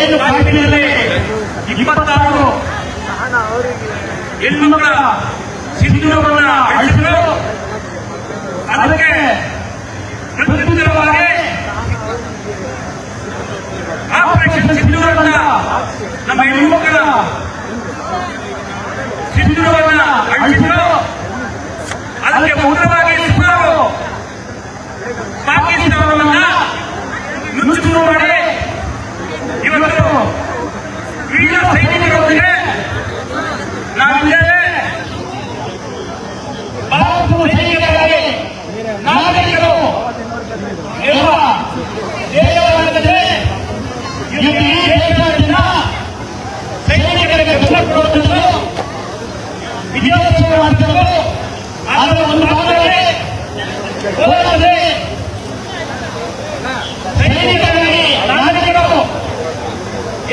ಏನು ಕಾಶ್ಮೀರದಲ್ಲಿ ಇಪ್ಪತ್ತಾರು ಹೆಣ್ಣು ಮಕ್ಕಳ ಸಿಂಧೂರವನ್ನ ಅಳಿಸಿದ್ರು ಅದಕ್ಕೆ ಪ್ರತ್ಯುತ್ತರವಾಗಿ ಆಪರೇಷನ್ ಸಿಂಧೂರವನ್ನ ನಮ್ಮ ಹೆಣ್ಣುಮಕ್ಕಳ ಸಿಂಧೂರವನ್ನ ಅಳಿಸಿದ್ರು ಅದಕ್ಕೆ ಉತ್ತರವಾಗಿ ಸುಮಾರು ಪಾಕಿಸ್ತಾನವನ್ನ ವಿಜಯೋತ್ಸವ ಮಾಡುವಂಥದ್ದು ಅದರ ಒಂದು ಭಾಗದಲ್ಲಿ ಹೋರಾಟದಲ್ಲಿ ಸೈನಿಕರಾಗಿ ನಾಗರಿಕರು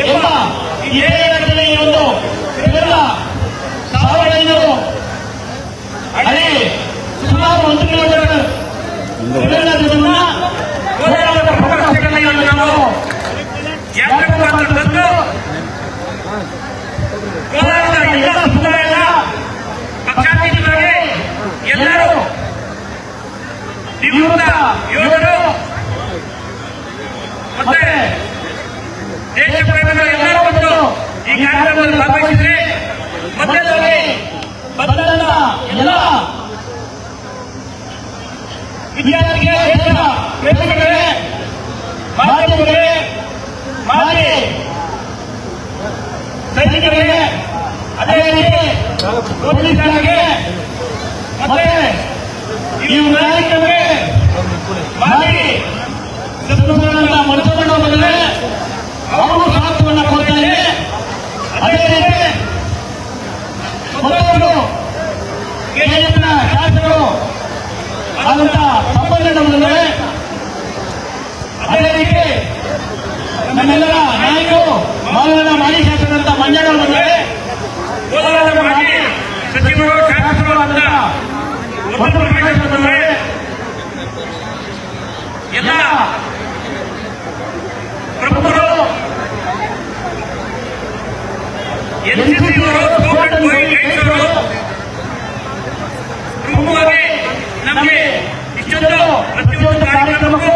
ಎಂಬ ಈ ದೇಶದಲ್ಲಿ ಈ ಒಂದು ಕೇವಲ ಸಾವಿರದ ಐನೂರು ಅಡಿ ಸುಮಾರು ಒಂದು ಕಿಲೋಮೀಟರ್ ಇವೆಲ್ಲದನ್ನ ಎಲ್ಲರೂ ನಿವೃತ್ತ ಯೋಧರು, ಮತ್ತೆ ದೇಶ ಎಲ್ಲರೂ ಬಂದು ಈ ಕಾರ್ಯಕ್ರಮದಲ್ಲಿ ಭಾಗವಹಿಸಿದ್ರೆ ಮಧ್ಯದಲ್ಲಿ ಬಂದಂತ ಎಲ್ಲ ಪ್ರೇಮಿಗಳೇ ಮಾಧ್ಯಮಗಳೇ ಮಾಜಿ ಸೈನಿಕರಿಗೆ ಅದೇ ರೀತಿ ಈ ನಾಯಕರಿಗೆ ಮಾಡಿ ಸತ್ತುಗಳನ್ನ ಮನಸ್ಸನ್ನು ಬಂದರೆ ಅವರು ಸಾಥವನ್ನು ಕೊಡ್ತಾರೆ ಅದೇ ರೀತಿ ಮತ್ತೊಂದು ಕೆಜಿಎಫ್ನ ಶಾಸಕರು ಆದಂತ ಬಂದರೆ ಅದೇ ರೀತಿ ನಮ್ಮೆಲ್ಲರ ನಾಯಕರು ಮಾಲನ ಮಾಜಿ ಶಾಸಕರಂತ ಮಂಜಣ್ಣ ಬಂದರೆ ಮಾಡಿ ಸಚಿವರು ಶಾಸಕರು ಅಂತ ಎಲ್ಲ ಪ್ರಮುಖರು ಗೈಡ್ಸ್ವರು ಪ್ರಮುಖವಾಗಿ ನಮಗೆ ಇಷ್ಟೊಂದು ಪ್ರತಿಯೊಂದು ಕಾರ್ಯಕ್ರಮಕ್ಕೂ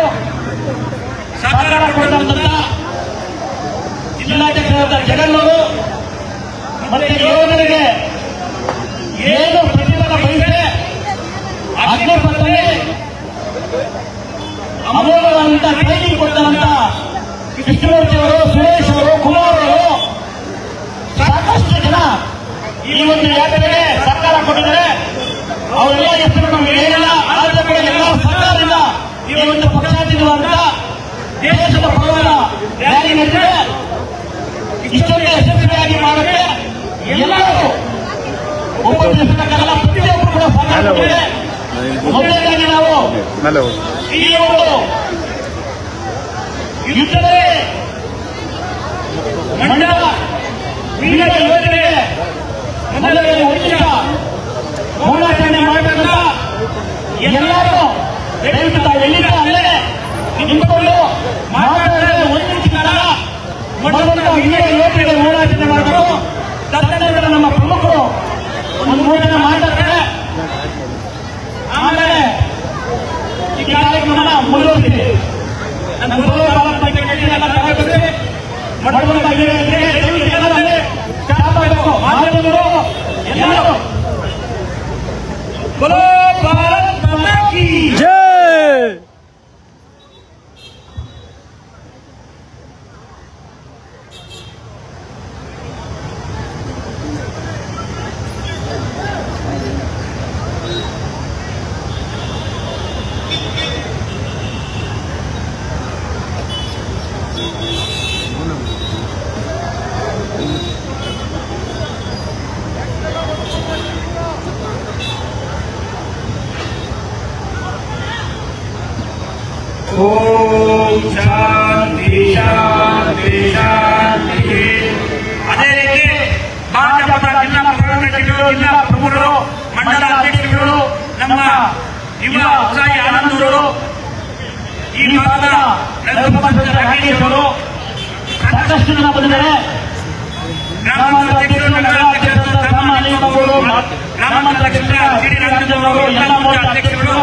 ಸಹಕಾರ ಕೊಡುವಂತ ಜಿಲ್ಲಾಧ್ಯಕ್ಷರಾದ ಜಗನ್ನವರು ಮತ್ತೆ ಯೋಧರಿಗೆ ಅಮೋಘವಾದಂತ ಟ್ರೈನಿಂಗ್ ಕೊಟ್ಟಂತ ಕೃಷ್ಣಮೂರ್ತಿ ಅವರು ಸುರೇಶ್ ಅವರು ಕುಮಾರ್ ಅವರು ಸಾಕಷ್ಟು ಜನ ಈ ಒಂದು ಯಾತ್ರೆಗೆ ಸರ್ಕಾರ ಕೊಟ್ಟಿದ್ದಾರೆ. ಅವರೆಲ್ಲ ಹೆಸರು ನಮಗೆ ಏನಿಲ್ಲ ಆದ ಕಡೆ ಎಲ್ಲ ಸರ್ಕಾರದಿಂದ ಈ ಒಂದು ಪಕ್ಷಾತೀತವಾದ ದೇಶದ ಪರವಾದ ರ್ಯಾಲಿ ನಡೆದಿದೆ. ಇಷ್ಟೊಂದು ಯಶಸ್ವಿಯಾಗಿ ಮಾಡಿದ್ರೆ ಎಲ್ಲರೂ ಒಬ್ಬರು ಪ್ರತಿಯೊಬ್ಬರು ಕೂಡ ಸಹಕಾರ ಕೊಟ್ಟಿದೆ ಮೊದಲನೇದಾಗಿ ನಾವು ಈ ಒಂದು ಯುದ್ಧದಲ್ಲಿ. ಮಂಡ್ಯ. ವೀರ ಯೋಧರಿಗೆ ಮೊದಲನೇ ಉಚಿತ ಹೋರಾಟನೆ ಮಾಡಬೇಕಂತ ಎಲ್ಲರೂ ದಯವಿಟ್ಟು ತಾವು ಎಲ್ಲಿಂದ ಅಲ್ಲೇ ನಿಂತ್ಕೊಂಡು ಮಾತಾಡಿದ್ರೆ ಒಂದು ನಿಮಿಷ ಕಾಲ. ಮೊದಲು ವೀರ ಯೋಧರಿಗೆ ಹೋರಾಟನೆ ಮಾಡಬೇಕು. ನಮ್ಮ ಪ್ರಮುಖರು ಒಂದು ಮೂರು ಜನ ಮಾತಾಡ್ತಾರೆ निकालने का मना मुल्लों से मुल्लों वाला पैकेट निकाला कहाँ पे से मटकों का ये ये ये निकाला हमने क्या पैसा को आने दो बोलो। ಓಂ ಶಾಂತಿ ಶಾಂತಿ ಶಾಂತಿ ಅದೇ ರೀತಿ ಭಾಜಪದ ಜಿಲ್ಲಾ ಪ್ರಧಾನಮಂತ್ರಿಗಳು ಜಿಲ್ಲಾ ಪ್ರಮುಖರು, ಮಂಡಲ ಅಧ್ಯಕ್ಷರುಗಳು, ನಮ್ಮ ಯುವ ಉತ್ಸಾಹಿ ಆನಂದವರು ಈ ಭಾಗದ ಅವರು ಸಾಕಷ್ಟು ಜನ ಬಂದಿದ್ದಾರೆ. ಗ್ರಾಮಾಂತರ ಅಧ್ಯಕ್ಷರು, ನಗರ ಅಧ್ಯಕ್ಷರಾದ ರಾಮ ಅಲಿಯಮ್ಮವರು ಗ್ರಾಮಾಂತರ ಅಧ್ಯಕ್ಷರ, ಸಿ ಡಿ ಎಲ್ಲ ಮೋರ್ಚಾ ಅಧ್ಯಕ್ಷರು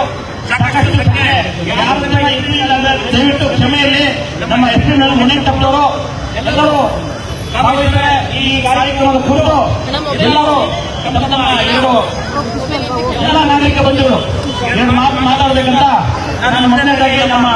ದಯವಿಟ್ಟು ಕ್ಷಮೆಯಲ್ಲಿ ನಮ್ಮ ಹೆಸರಿನಲ್ಲಿ ಮುನಿಂಟಪ್ಪನವರು ಎಲ್ಲರೂ ಭಾಗವಹಿಸಿದ್ದಾರೆ ಈ ಕಾರ್ಯಕ್ರಮದ ಕುರಿತು ಎಲ್ಲರೂ ಎಲ್ಲ ನಾಗರಿಕ ಬಂಧುಗಳು ಮಾತು ಮಾತಾಡಬೇಕಂತ ನಾನು ಮೊದಲನೇದಾಗಿ ನಮ್ಮ